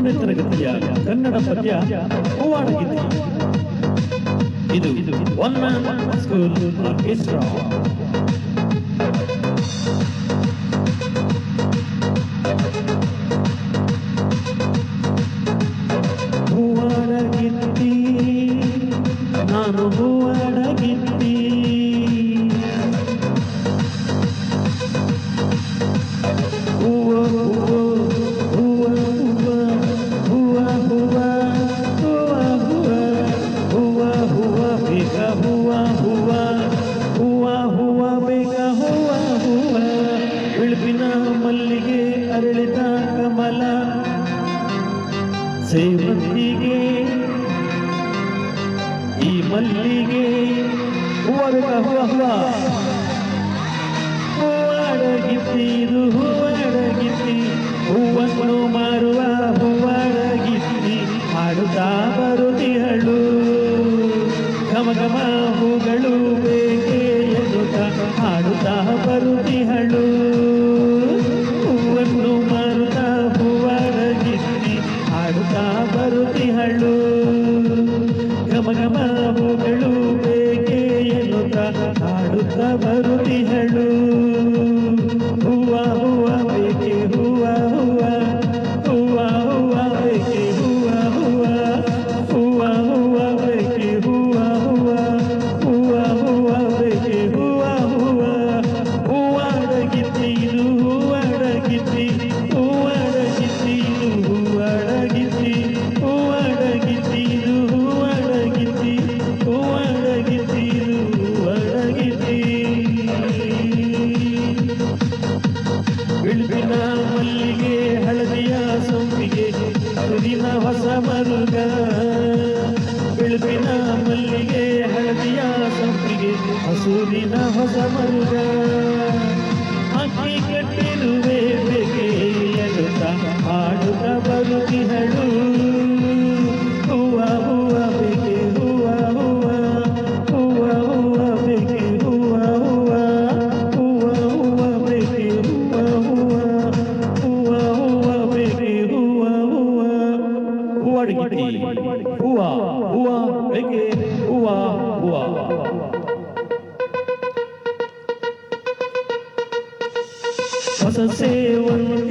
ಹತ್ತೊಂಬತ್ತನೇ ತರಗತಿಯ ಕನ್ನಡ ಪದ್ಯ ಹೂವಾಡಗಿದೆ ಇದು ಒನ್ ಮ್ಯಾನ್ ಸ್ಕೂಲ್ ಆರ್ಕೆಸ್ಟ್ರಾ ಮಲ್ಲಿಗೆ ಅರಳಿದ ಕಮಲ ಸೇವಂತಿಗೆ ಈ ಮಲ್ಲಿಗೆ ಹೂವ ಬೇಗ ಹೂವ ಹೂವ ಹೂವಾಡಗಿತ್ತಿ ಇದು ಹೂವಾಡಗಿತ್ತಿ ಹೂವನ್ನು ಮಾರುವ ಹೂವಾಡಗಿತ್ತಿ ಹೂವಾಡಗಿತ್ತಿ ಇದು ಹೂವಾಡಗಿತ್ತಿ ಹೂವಾಡಗಿತ್ತಿ ಇದು ಹೂವಾಡಗಿತ್ತಿ ಹೂವಾಡಗಿತ್ತಿ ಇದು ಹೂವಾಡಗಿತ್ತಿ ಬಿಳುಪಿನ ಮಲ್ಲಿಗೆ, ಹಳದಿಯ ಸೊಂಪಿಗೆ ಸುರಿನ ಹೊಸ ಮರುಗ. ಬಿಳುಪಿನ ಮಲ್ಲಿಗೆ, ಹಳದಿಯ ಸೊಂಪಿಗೆ, ಹಸೂರಿನ ಹೊಸ ಮರುಗ. ಕಟ್ಟಿರುವೆ பூவாடுகிட்டி பூவா பூவா வெகு பூவா பூவா ಹೊಸ ಸೇವಂತ